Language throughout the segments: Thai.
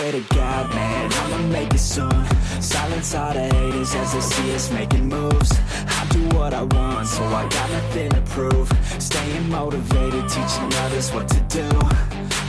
swear to God, man, I'ma make it soon. Silence all the haters as they see us making moves. I do what I want, so I got nothing to prove. Staying motivated, teaching others what to do.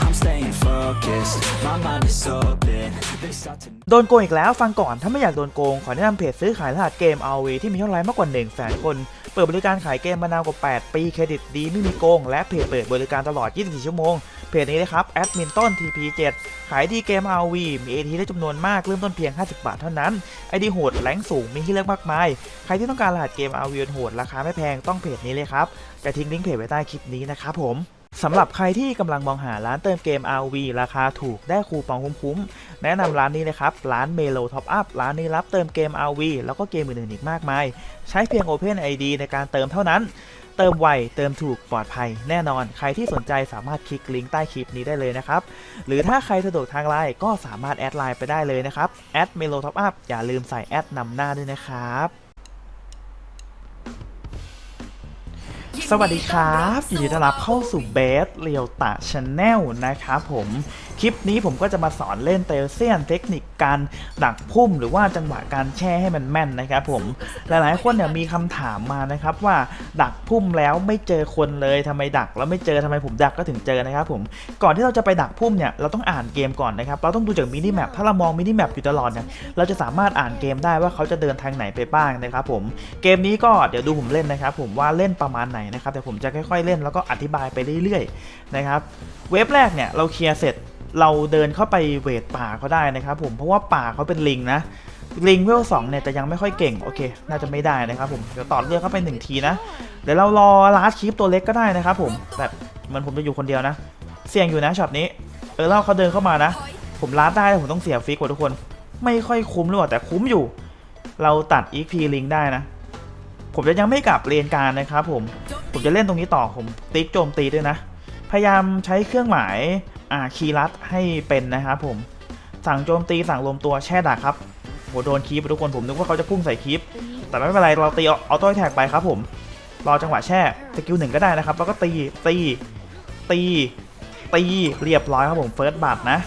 I'm staying focused, my mind is open. They start to โดนโกงอีกแล้วฟังก่อนถ้าไม่อยากโดนโกง ขอแนะนำเพจซื้อขายรหัสเกม RV ที่มียอดไลค์มากกว่า1แสนคน เปิดบริการขายเกมมานานกว่า 8 ปีเครดิตดีไม่มีโกง และเพจเปิดบริการตลอด 24 ชั่วโมง เพจนี้นะครับแอดมินต้น TP7 ขายดีเกม RV มี AT ได้จำนวนมากเริ่มต้นเพียง 50 บาทเท่านั้นไอดีโหดแรงสูงมีให้เลือกมากมาย ใครที่ต้องการรหัสเกม RV โหดราคาไม่แพงต้องเพจนี้เลยครับจะทิ้งลิงก์เพจไว้ใต้คลิปนี้นะครับผมสำหรับใครที่กำลังมองหาร้านเติมเกม RV ราคาถูกได้คูปองคุ้มๆ แนะนำร้านนี้เลยครับ ร้าน Melo Top Up ร้านนี้รับเติมเกม RV แล้วก็เกมอื่นๆอีกมากมาย ใช้เพียง Open ID ในการเติมเท่านั้น เติมไวเติมถูกปลอดภัยแน่นอน ใครที่สนใจสามารถคลิกลิงก์ใต้คลิปนี้ได้เลยนะครับ หรือถ้าใครสะดวกทางไลน์ก็สามารถแอดไลน์ไปได้เลยนะครับแอด Melo Top Up อย่าลืมใส่แอดนำหน้าด้วยนะครับสวัสดีครับยินดีต้อนรับเข้าสู่เบสเรียวตะชาแนลนะครับผม คลิปนี้ผมก็จะมาสอนเล่นเตลเซียนเทคนิคการดักพุ่มหรือว่าจังหวะการแช่ให้มันแม่นนะครับผมหลายๆคนเนี่ยมีคำถามมานะครับว่าดักพุ่มแล้วไม่เจอคนเลยทำไมดักแล้วไม่เจอทำไมผมดักก็ถึงเจอนะครับผมก่อนที่เราจะไปดักพุ่มเนี่ยเราต้องอ่านเกมก่อนนะครับเราต้องดูจากมินิแมปถ้าเรามองมินิแมปอยู่ตลอดเนี่ยเราจะสามารถอ่านเกมได้ว่าเขาจะเดินทางไหนไปบ้างนะครับผมเกมนี้ก็เดี๋ยวดูผมเล่นนะครับผมว่าเล่นประมาณไหนนะครับแต่ผมจะค่อยๆเล่นแล้วก็อธิบายไปเรื่อยๆนะครับเว็บแรกเนี่ยเราเคลียร์เสร็จเราเดินเข้าไปเวทป่าเขาได้นะครับผมเพราะว่าป่าเขาเป็นลิงนะลิงเวลสองเนี่ยจะยังไม่ค่อยเก่งโอเค น่าจะไม่ได้นะครับผมเดี๋ยวต่อเลือกเข้าไปหนึ่งทีนะเดี๋ยวเรารอลาสคลิปตัวเล็กก็ได้นะครับผมแบบเหมันผมจะอยู่คนเดียวนะ เสี่ยงอยู่นะช็อตนี้เออเล่าเขาเดินเข้ามานะ ผมลาดได้แต่ผมต้องเสียฟิกกว่าทุกคน ไม่ค่อยคุ้มหรือเปล่าแต่คุ้มอยู่ เราตัด EXP ลิงได้นะ ผมจะยังไม่กลับเรียนการนะครับผมผมจะเล่นตรงนี้ต่อผมติ๊กโจมตีด้วยนะ พยายามใช้เครื่องหมายอ่าคีย์ลัดให้เป็นนะครับผม สั่งโจมตีสั่งรวมตัวแช่ดักครับโหโดนคีบทุกคนผมนึกว่าเขาจะพุ่งใส่คีบแต่ไม่เป็นไรเราตีออโต้แท็กไปครับผมรอจังหวะแช่สกิลหนึ่งก็ได้นะครับ แล้วก็ตีตีตี ตีเรียบร้อยครับผมเฟิร์สบัตนะ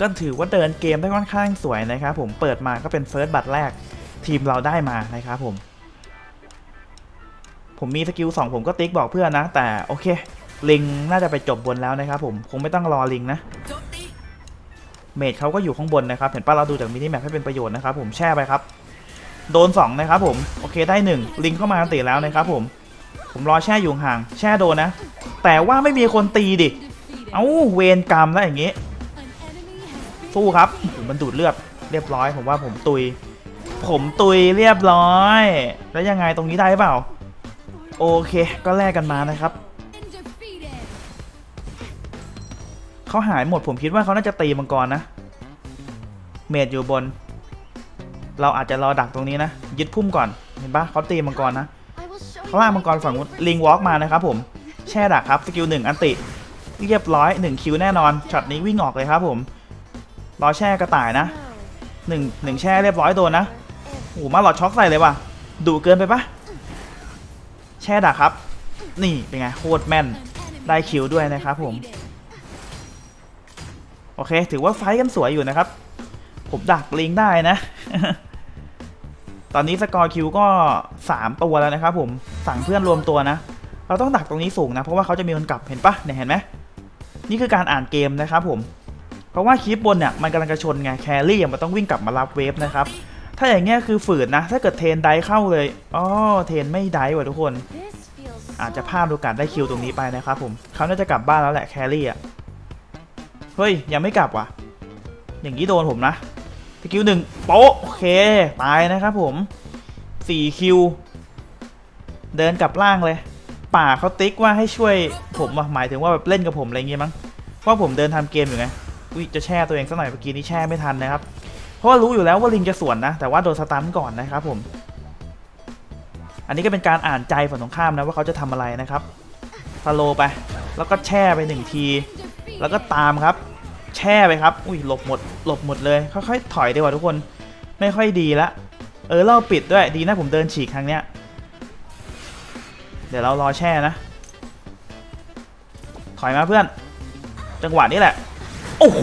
ก็ถือว่าเดินเกมได้ค่อนข้างสวยนะครับผมเปิดมาก็เป็นเฟิร์สบัตรแรกทีมเราได้มานะครับผม ผมมีสกิล2ผมก็ติ๊กบอกเพื่อนนะ แต่โอเค ลิงน่าจะไปจบบนแล้วนะครับผมคงไม่ต้องรอลิงนะเมดเขาก็อยู่ข้างบนนะครับเห็นป้าเราดูจากมินิแมปให้เป็นประโยชน์นะครับผมแช่ไปครับ โดน 2 นะครับผมโอเคได้ 1 ลิงเข้ามาตีแล้วนะครับผม ผมรอแช่อยู่ห่างแช่โดนนะ แต่ว่าไม่มีคนตีดิเอ้าเวรกรรมแล้วอย่างงี้สู้ครับมันดูดเลือดเรียบร้อยผมว่าผมตุย ผมตุยเรียบร้อย แล้วยังไงตรงนี้ได้เปล่า โอเค ก็แลกกันมานะครับ เขาหายหมดผมคิดว่าเขาน่าจะตีมังกรนะ เมดอยู่บน เราอาจจะรอดักตรงนี้นะ ยึดพุ่มก่อน เห็นปะเขาตีมังกรนะ I will show ข้างล่างมังกรฝั่งลิงวอล์กมานะครับผม แช่ดักครับสกิลหนึ่งอันติ เรียบร้อยหนึ่งคิวแน่นอน ช็อตนี้วิ่งออกเลยครับผม รอแช่กระต่ายนะหนึ่งหนึ่งแช่เรียบร้อยโดนนะโอ้มาหลอดช็อกใส่เลยว่ะดุเกินไปปะ ช่ดักครับ นี่เป็นไงโคตรแม่นได้คิวด้วยนะครับผม โอเค ถือว่าไฟกันสวยอยู่นะครับ ผมดักลิงได้นะ ตอนนี้สกอร์คิวก็ 3 ตัวแล้วนะครับผมสั่งเพื่อนรวมตัวนะ เราต้องดักตรงนี้สูงนะ เพราะว่าเขาจะมีคนกลับเห็นปะเนี่ยเห็นไหมนี่คือการอ่านเกมนะครับผม เพราะว่าคลิปบนเนี่ยมันกำลังจะชนไงแครี่มันต้องวิ่งกลับมารับเวฟนะครับ ถ้าอย่างเงี้ยคือฝืนนะ ถ้าเกิดเทนไดเข้าเลยอ๋อเทนไม่ไดว่ะทุกคน อาจจะพลาดโอกาสได้คิวตรงนี้ไปนะครับผมเขาน่าจะกลับบ้านแล้วแหละแครี่อะเฮ้ยยังไม่กลับว่ะ อย่างนี้โดนผมนะสกิลหนึ่งโป๊ะโอเคตายนะครับผม4คิวเดินกลับล่างเลย ป่าเขาติ๊กว่าให้ช่วยผมว่ะหมายถึงว่าแบบเล่นกับผมอะไรอย่างงี้มั้งเพราผมเดินทำเกมอยู่ไงอุ้ยจะแช่ตัวเองสักหน่อยเมื่อกี้นี้แช่ไม่ทันนะครับ เพราะว่ารู้อยู่แล้วว่าลิงจะสวนนะ แต่ว่าโดนสตันก่อนนะครับผม อันนี้ก็เป็นการอ่านใจฝั่งตรงข้ามนะว่าเขาจะทำอะไรนะครับสโลไป แล้วก็แช่ไปหนึ่งที แล้วก็ตามครับ แช่ไปครับ อุ้ยหลบหมด หลบหมดเลย ค่อยๆถอยดีกว่าทุกคน ไม่ค่อยดีละ เออเราปิดด้วย ดีนะผมเดินฉีกครั้งเนี้ย เดี๋ยวเรารอแช่นะ ถอยมาเพื่อน จังหวะนี้แหละ โอ้โห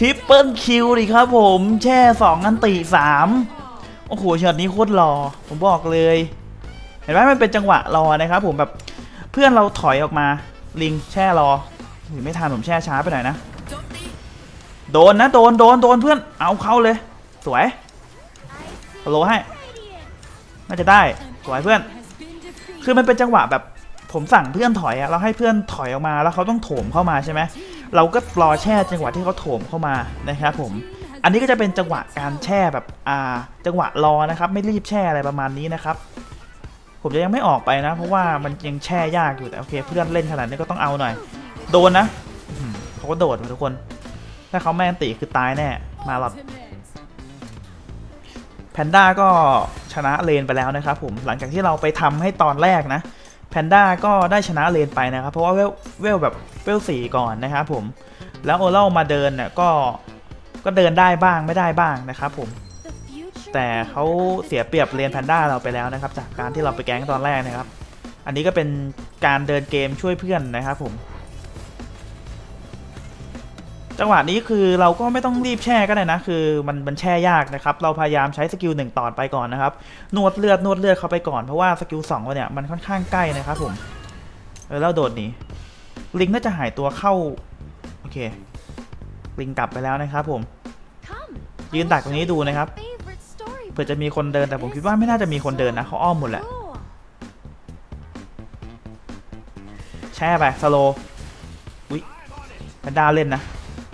ทริปเปิลคิวดิครับผมแช่สองอันติสามโอ้โหช็อตนี้โคตรหล่อผมบอกเลย เห็นไหมมันเป็นจังหวะรอนะครับผมแบบเพื่อนเราถอยออกมาลิงแช่รอไม่ทันผมแช่ช้าไปหน่อยนะ โดนนะโดนโดนโดนเพื่อนเอาเข้าเลย สวย I see โลให้น่าจะได้สวยเพื่อน คือมันเป็นจังหวะแบบผมสั่งเพื่อนถอยอะเราให้เพื่อนถอยออกมาแล้วเขาต้องโถมเข้ามาใช่ไหม เราก็รอแช่จังหวะที่เขาโถมเข้ามานะครับผมอันนี้ก็จะเป็นจังหวะการแช่แบบอ่าจังหวะรอนะครับ ไม่รีบแช่อะไรประมาณนี้นะครับผมจะยังไม่ออกไปนะ เพราะว่ามันยังแช่ยากอยู่แต่โอเค เพื่อนเล่นขนาดนี้ก็ต้องเอาหน่อย โดนนะเขาก็โดดมาทุกคน ถ้าเขาแม่นตีคือตายแน่มาหลอดแพนด้าก็ชนะเลนไปแล้วนะครับผมหลังจากที่เราไปทำให้ตอนแรกนะแพนด้าก็ได้ชนะเลนไปนะครับ เพราะว่าวเวลแบบ เวลสี่ก่อนนะครับผมแล้วโอเล่ามาเดินเนี่ยก็ก็เดินได้บ้างไม่ได้บ้างนะครับผมแต่เขาเสียเปรียบเลนแพนด้าเราไปแล้วนะครับ จากการที่เราไปแก๊งตอนแรกนะครับ อันนี้ก็เป็นการเดินเกมช่วยเพื่อนนะครับผมจังหวะนี้คือเราก็ไม่ต้องรีบแช่ก็ได้นะ คือมันมันแช่ยากนะครับ เราพยายามใช้สกิลหนึ่งตอดไปก่อนนะครับ นวดเลือดนวดเลือดเข้าไปก่อนเพราะว่าสกิลสองเราเนี่ยมันค่อนข้างใกล้นะครับผมเออแล้วโดดหนี ลิงน่าจะหายตัวเข้า โอเค ลิงกลับไปแล้วนะครับผม Come. ยืนดักตรงนี้ดูนะครับ Favorite story. เผื่อจะมีคนเดินแต่ผมคิดว่าไม่น่าจะมีคนเดินนะเขาอ้อมหมดแหละ Cool. แช่ไปสโลวิแพนด้าเล่นนะ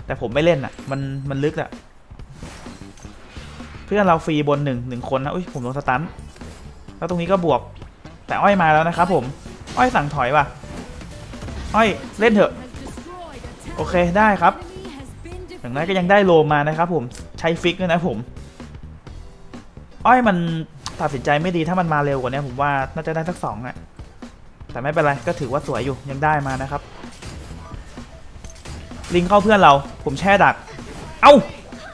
แต่ผมไม่เล่นอะ มันมันลึกอะ เพื่อนเราฟรีบนหนึ่งหนึ่งคนนะ อุ้ยผมโดนสตัน แล้วตรงนี้ก็บวก แต่อ้อยมาแล้วนะครับผม อ้อยสั่งถอยว่ะ อ้อยเล่นเถอะ โอเคได้ครับอย่างนั้นก็ยังได้โลมานะครับผมใช้ฟิกด้วยนะผม อ้อยมันตัดสินใจไม่ดีถ้ามันมาเร็วกว่านี้ผมว่าน่าจะได้สักสองอะแต่ไม่เป็นไรก็ถือว่าสวยอยู่ยังได้มานะครับ ลิงเข้าเพื่อนเรา ผมแช่ดัก เอ้า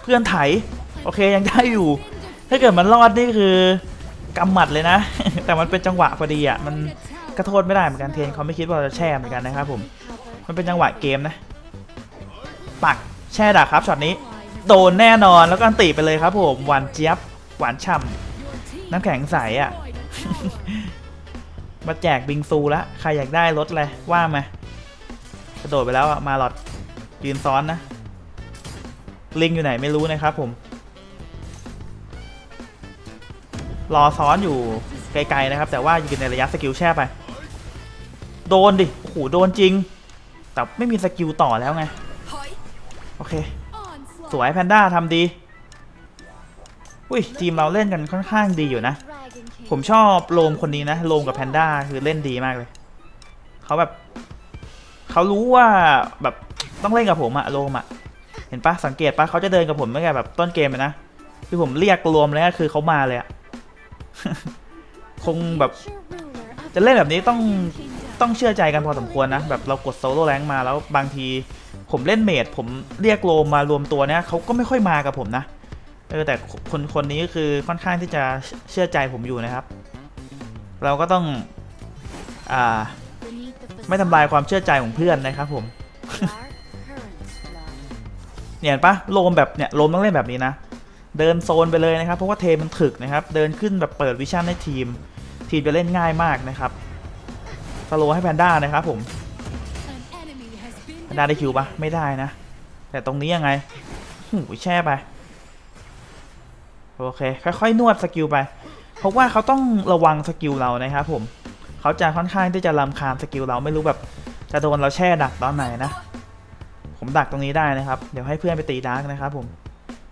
เพื่อนไถ โอเคยังได้อยู่ ถ้าเกิดมันรอดนี่คือกำหมัดเลยนะ แต่มันเป็นจังหวะพอดีอะมัน กระโทษไม่ได้เหมือนกันเทนเขาไม่คิดว่าเราจะแช่เหมือนกันนะครับผม มันเป็นจังหวะเกมนะ ปักแช่ดักครับช็อตนี้ โดนแน่นอนแล้วก็อันติไปเลยครับผม หวานเจี๊ยบ หวานฉ่ำน้ำแข็งใสอะ มาแจกบิงซูล้วใครอยากได้รถอะไรว่ามา กระโดดไปแล้วอะมาหลอดยืนซ้อนนะ ลิงอยู่ไหนไม่รู้นะครับผม รอซ้อนอยู่ไกลๆนะครับ แต่ว่าอยู่ในระยะสกิลแช่ไป โดนดิ โอ้โห โดนจริง แต่ไม่มีสกิลต่อแล้วไง โอเค สวยแพนด้าทำดี อุ้ย ทีมเราเล่นกันค่อนข้างดีอยู่นะ ผมชอบโลมคนนี้นะ โลมกับแพนด้าคือเล่นดีมากเลย เขาแบบ เขารู้ว่าแบบต้องเล่นกับผมอะโลมอะเห็นปะสังเกตปะเขาจะเดินกับผมตั้งแต่แบบต้นเกมเลยนะ คือผมเรียกรวมเลยก็คือเขามาเลยอะคงแบบ จะเล่นแบบนี้ต้อง ต้องเชื่อใจกันพอสมควรนะ แบบเรากดโซโล่แรงมาแล้วบางทีผมเล่นเมดผมเรียกโลมารวมตัวเนี่ยเขาก็ไม่ค่อยมากับผมนะ เออแต่คนคนนี้ก็คือค่อนข้างที่จะเชื่อใจผมอยู่นะครับ เราก็ต้อง อ่า ไม่ทำลายความเชื่อใจของเพื่อนนะครับผมเนี่ยเห็นปะโลมแบบเนี่ยโลมต้องเล่นแบบนี้นะ เดินโซนไปเลยนะครับ เพราะว่าเทมมันถึกนะครับ เดินขึ้นแบบเปิดวิชั่นให้ทีม ทีมจะเล่นง่ายมากนะครับ สโลว์ให้แพนด้านะครับผมแพนด้าได้คิวปะไม่ได้นะ แต่ตรงนี้ยังไงหูยแช่ไป โอเค ค่อยๆ นวดสกิลไป เพราะว่าเขาต้องระวังสกิลเรานะครับผมเขาจะค่อนข้างที่จะลำคาญสกิลเราไม่รู้แบบจะโดนเราแช่ดักตอนไหนนะ ผมดักตรงนี้ได้นะครับ เดี๋ยวให้เพื่อนไปตีดาร์กนะครับผม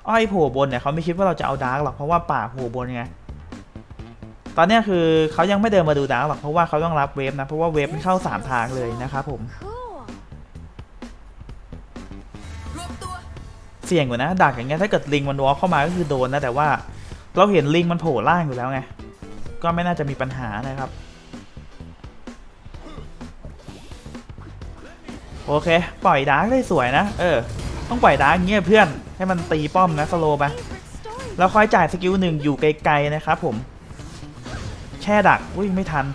อ้อยโผล่บนเนี่ยเขาไม่คิดว่าเราจะเอาดาร์กหรอกเพราะว่าป่าโผล่บนไง ตอนนี้คือเขายังไม่เดินมาดูดาร์กหรอกเพราะว่าเขาต้องรับเวฟนะเพราะว่าเวฟมันเข้าสามทางเลยนะครับผม เสี่ยงอยู่นะดักอย่างเงี้ยถ้าเกิดลิงมันวอลเข้ามาก็คือโดนนะแต่ว่าเราเห็นลิงมันโผล่ล่างอยู่แล้วไงก็ไม่น่าจะมีปัญหานะครับ โอเค ปล่อยดาร์กได้สวยนะ เออ ต้องปล่อยดาร์กเงี้ยเพื่อนให้มันตีป้อมนะสโลไปแล้วคอยจ่ายสกิลหนึ่งอยู่ไกลๆนะครับผม แช่ดัก อุ้ยไม่ทัน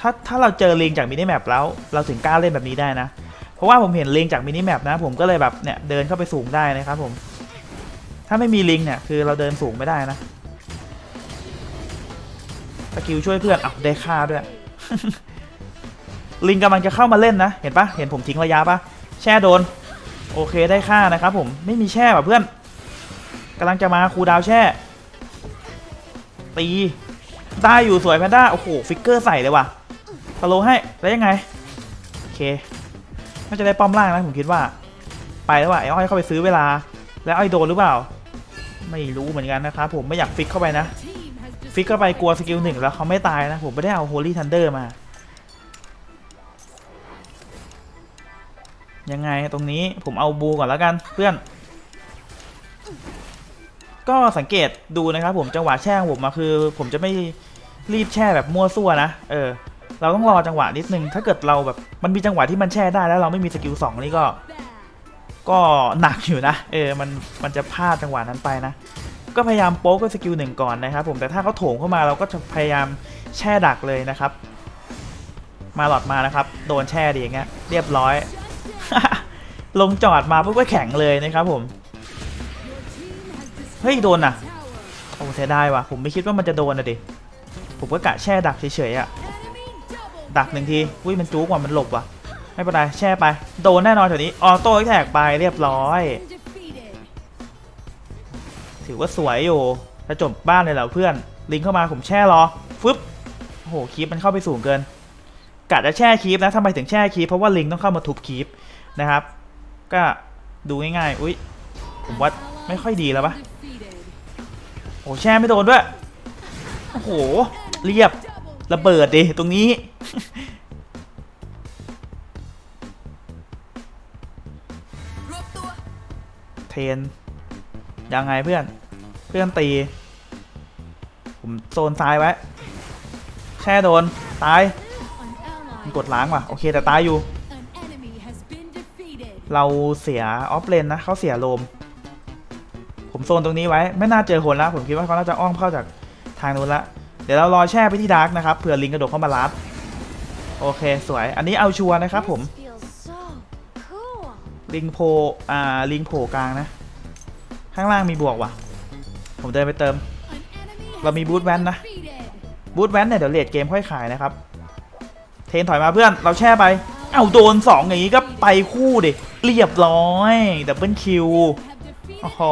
ถ้าถ้าเราเจอลิงจากมินิแมปแล้ว เราถึงกล้าเล่นแบบนี้ได้นะ เพราะว่าผมเห็นลิงจากมินิแมปนะ ผมก็เลยแบบเนี่ยเดินเข้าไปสูงได้นะครับผม ถ้าไม่มีลิงเนี่ยคือเราเดินสูงไม่ได้นะสกิลช่วยเพื่อนอะได้ค่าด้วย ลิงกำลังจะเข้ามาเล่นนะ เห็นปะเห็นผมทิ้งระยะปะแช่โดน โอเคได้ค่านะครับผม ไม่มีแช่ว่ะเพื่อนกำลังจะมาครูดาวแช่ ตี ได้อยู่สวยแพนด้า โอ้โห ฟิกเกอร์ใส่เลยว่ะฟอลโลให้ แล้วยังไง โอเค น่าจะได้ป้อมล่างนะผมคิดว่า ไปแล้วว่ะไอ้อ้อยเข้าไปซื้อเวลา แล้วอ้อยโดนหรือเปล่า ไม่รู้เหมือนกันนะครับผมไม่อยากฟิกเข้าไปนะ ฟิกเข้าไปกลัวสกิลหนึ่งแล้วเขาไม่ตายนะ ผมไม่ได้เอาโฮลี่ทันเดอร์มา ยังไงตรงนี้ผมเอาบูก่อนแล้วกันเพื่อน ก็สังเกตดูนะครับผมจังหวะแช่ของผมมาคือ ผมจะไม่รีบแช่แบบมั่วซั่วนะเออเราต้องรอจังหวะนิดนึง ถ้าเกิดเราแบบมันมีจังหวะที่มันแช่ได้แล้วเราไม่มีสกิลสองนี่ก็ ก็หนักอยู่นะ เออ มัน มันจะพลาดจังหวะนั้นไปนะ ก็พยายามโป๊กด้วยสกิลหนึ่งก่อนนะครับผม แต่ถ้าเขาโถงเข้ามาเราก็จะพยายามแช่ดักเลยนะครับ มาหลอดมานะครับ โดนแช่ดีอย่างเงี้ย เรียบร้อย ลงจอดมาปุ๊บก็แข็งเลยนะครับผม เฮ้ย โดนอะ โอ้เสียดายว่ะ ผมไม่คิดว่ามันจะโดนนะดิ ผมก็กะแช่ดักเฉยๆอะ ดักหนึ่งที อุ้ยมันจู๊กว่ะ มันหลบว่ะ ไม่เป็นไร แช่ไป โดนแน่นอนแถวนี้ ออโต้แท็กไปเรียบร้อย ถือว่าสวยอยู่จะจบบ้านเลยเหรอเพื่อน ลิงเข้ามาผมแช่รอ ฟึบโอ้โหคีปมันเข้าไปสูงเกินกะจะแช่คีปนะทำไมถึงแช่คีปเพราะว่าลิงต้องเข้ามาทุบคีปนะครับ ก็ดูง่ายๆ อุ้ยผมว่าไม่ค่อยดีแล้วปะ โอ้แช่ไม่โดนด้วย โอ้โห เรียบระเบิดดิตรงนี้ เทน ยังไงเพื่อน เพื่อนตี ผมโซนซ้ายไว้ แช่โดน ตายมันกดล้างว่ะ โอเคแต่ตายอยู่ เราเสียออฟเลนนะเขาเสียโลม ผมโซนตรงนี้ไว้ ไม่น่าเจอคนแล้วผมคิดว่าเขาน่าจะอ้อมเข้าจากทางนู้นละ เดี๋ยวเรารอแช่ไปที่ดาร์กนะครับเผื่อลิงกระโดดเข้ามาลัดโอเคสวย อันนี้เอาชัวร์นะครับผม feels so cool ลิงโพอ่าลิงโผล่กลางนะ ข้างล่างมีบวกว่ะ ผมเดินไปเติม เรามีบูทแวนนะ บูทแวนเนี่ยเดี๋ยวเลดเกมค่อยขายนะครับ เทนถอยมาเพื่อน เราแช่ไป เอ้าโดนสองอย่างนี้ก็ไปคู่ดิ เรียบร้อย ดับเบิลคิว โอ้โห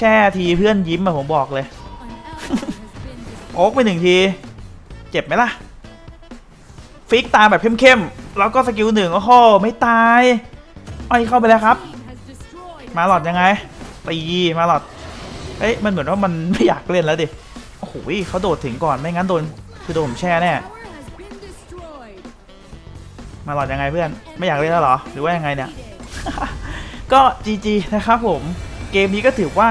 แช่ทีเพื่อนยิ้มอะผมบอกเลย โอ๊กไปหนึ่งที เจ็บไหมล่ะ ฟิกตามแบบเข้มๆ แล้วก็สกิลหนึ่งโอ้โหไม่ตาย อ้อยเข้าไปแล้วครับ มาหลอดยังไง ตีมาหลอด เอ้ยมันเหมือนว่ามันไม่อยากเล่นแล้วดิ โอ้โหเขาโดดถึงก่อนไม่งั้นโดนคือโดนผมแช่แน่ มาหลอดยังไงเพื่อน ไม่อยากเล่นแล้วเหรอ หรือว่ายังไงเนี่ย ก็ GG นะครับผม เกมนี้ก็ถือว่า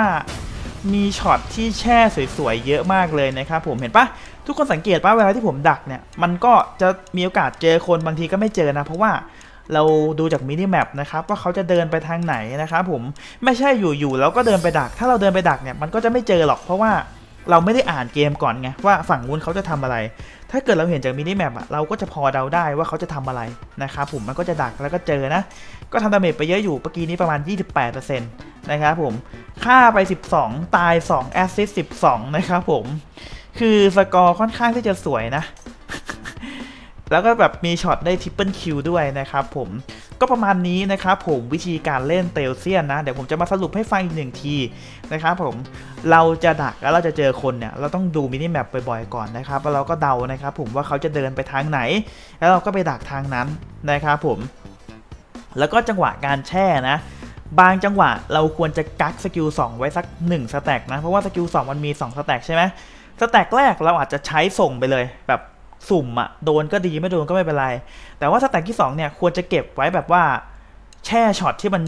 มีช็อตที่แช่สวยๆเยอะมากเลยนะครับผมเห็นปะทุกคนสังเกตปะเวลาที่ผมดักเนี่ยมันก็จะมีโอกาสเจอคนบางทีก็ไม่เจอนะ เพราะว่าเราดูจากมินิแมปนะครับว่าเขาจะเดินไปทางไหนนะครับผมไม่ใช่อยู่ๆแล้วก็เดินไปดัก ถ้าเราเดินไปดักเนี่ยมันก็จะไม่เจอหรอกเพราะว่าเราไม่ได้อ่านเกมก่อนไงว่าฝั่งนู้นเขาจะทำอะไร ถ้าเกิดเราเห็นจากมินิแมปอะเราก็จะพอเดาได้ว่าเขาจะทำอะไรนะครับผมมันก็จะดักแล้วก็เจอนะ ก็ทำดาเมจไปเยอะอยู่เมื่อกี้นี้ประมาณ 28% นะครับผมฆ่าไป 12 ตาย 2 แอสซิสต์12 นะครับผม คือสกอร์ค่อนข้างที่จะสวยนะ แล้วก็แบบมีช็อตได้ทริปเปิลคิวด้วยนะครับผม ก็ประมาณนี้นะครับผมวิธีการเล่นเตลเซียนนะ เดี๋ยวผมจะมาสรุปให้ฟังอีกหนึ่งทีนะครับผม เราจะดักแล้วเราจะเจอคนเนี่ย เราต้องดูมินิแมปบ่อยๆก่อนนะครับ แล้วเราก็เดานะครับผมว่าเขาจะเดินไปทางไหน แล้วเราก็ไปดักทางนั้นนะครับผม แล้วก็จังหวะการแช่นะ บางจังหวะเราควรจะกักสกิล2ไว้สัก1สแต็กนะ เพราะว่าสกิล2มันมี2สแต็กใช่ไหมสแต็กแรกเราอาจจะใช้ส่งไปเลยแบบสุ่มอะโดนก็ดีไม่โดนก็ไม่เป็นไร แต่ว่าสแต็กที่2เนี่ยควรจะเก็บไว้แบบว่าแช่ช็อตที่มัน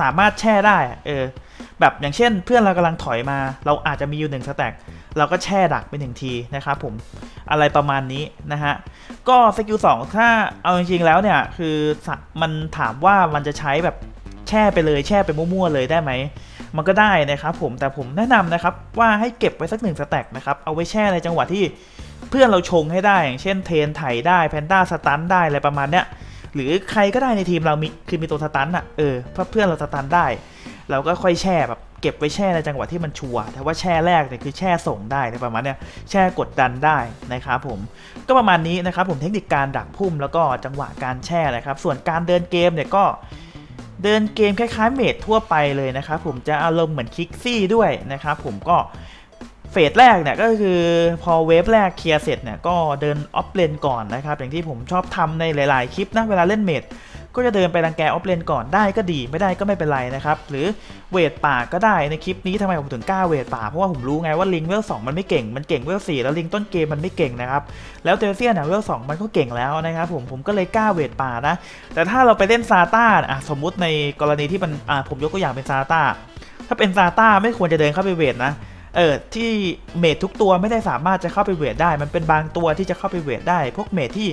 สามารถแช่ได้เออแบบอย่างเช่นเพื่อนเรากำลังถอยมา เราอาจจะมีอยู่หนึ่งสแต็กเราก็แช่ดักไปหนึ่งทีนะครับผมอะไรประมาณนี้นะฮะก็สกิลสองถ้าเอาจริงๆแล้วเนี่ยคือมันถามว่ามันจะใช้แบบ แช่ไปเลยแช่ไปมั่วๆเลยได้ไหมมันก็ได้นะครับผมแต่ผมแนะนำนะครับว่าให้เก็บไว้สักหนึ่งสแต็กนะครับเอาไว้แช่ในจังหวะที่เพื่อนเราชงให้ได้อย่างเช่นเทนไถได้แพนด้าสตันได้อะไรประมาณเนี้ยหรือใครก็ได้ในทีมเรามีคือมีตัวสตันอะเออถ้าเพื่อนเราสตันได้ เราก็ค่อยแช่แบบเก็บไว้แช่ในจังหวะที่มันชัวร์แต่ว่าแช่แรกเนี่ยคือแช่ส่งได้ในประมาณเนี้ยแช่กดดันได้นะครับผมก็ประมาณนี้นะครับผมเทคนิคการดักพุ่มแล้วก็จังหวะการแช่นะครับส่วนการเดินเกมเนี่ยก็ เดินเกมคล้ายๆเมดทั่วไปเลยนะครับผมจะอารมณ์เหมือนคิกซี่ด้วยนะครับผมก็เฟสแรกเนี่ยก็คือพอเวฟแรกเคลียร์เสร็จเนี่ยก็เดินออฟเลนก่อนนะครับอย่างที่ผมชอบทำในหลายๆคลิปนะเวลาเล่นเมด ก็จะเดินไปรังแกออฟเลนก่อนได้ก็ดีไม่ได้ก็ไม่เป็นไรนะครับ หรือเวทป่าก็ได้ในคลิปนี้ทำไมผมถึงกล้าเวทป่าเพราะว่าผมรู้ไงว่าลิงเวลสองมันไม่เก่งมันเก่งเวลสี่แล้วลิงต้นเกมมันไม่เก่งนะครับแล้วเตลเซียนเนี่ยเวลสองมันก็เก่งแล้วนะครับผมผมก็เลยกล้าเวทป่านะ แต่ถ้าเราไปเล่นซาต้าอะสมมุติในกรณีที่มันอะผมยกตัวอย่างเป็นซาต้าถ้าเป็นซาต้าไม่ควรจะเดินเข้าไปเวทนะเออที่เมททุกตัวไม่ได้สามารถจะเข้าไปเวทได้ มันเป็นบางตัวที่จะเข้าไปเวทได้ พวกเมทที่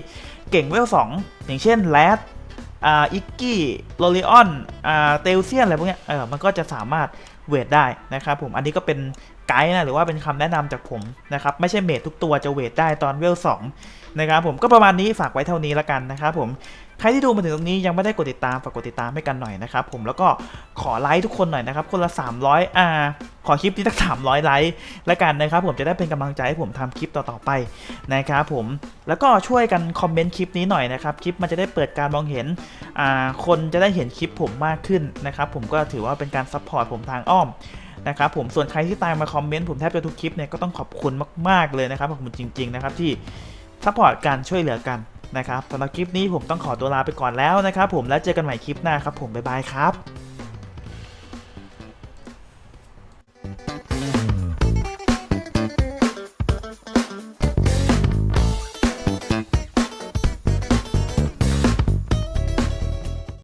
เก่งเวลสองอย่างเช่นแรด อ่าอิกกี้โรลิออนอ่าเตลเซียนอะไรพวกเนี้ยเออมันก็จะสามารถเวทได้นะครับผมอันนี้ก็เป็น ไกด์นะหรือว่าเป็นคำแนะนำจากผมนะครับไม่ใช่เมททุกตัวจะเวทได้ตอนเวลสองนะครับผมก็ประมาณนี้ฝากไว้เท่านี้ละกันนะครับผมใครที่ดูมาถึงตรงนี้ยังไม่ได้กดติดตามฝากกดติดตามให้กันหน่อยนะครับผมแล้วก็ขอไลค์ทุกคนหน่อยนะครับคนละ 300อ่าขอคลิปนี้สัก300ไลค์ละกันนะครับผมจะได้เป็นกำลังใจให้ผมทำคลิปต่อๆไปนะครับผมแล้วก็ช่วยกันคอมเมนต์คลิปนี้หน่อยนะครับคลิปมันจะได้เปิดการมองเห็นอ่าคนจะได้เห็นคลิปผมมากขึ้นนะครับผมก็ถือว่าเป็นการซัพพอร์ตผมทางอ้อม นะครับผมส่วนใครที่ตามมาคอมเมนต์ผมแทบจะทุกคลิปเนี่ยก็ต้องขอบคุณมากๆเลยนะครับขอบคุณจริง ๆ นะครับที่ซัพพอร์ตการช่วยเหลือกันนะครับสำหรับคลิปนี้ผมต้องขอตัวลาไปก่อนแล้วนะครับผมแล้วเจอกันใหม่คลิปหน้าครับผมบ๊ายบายครับ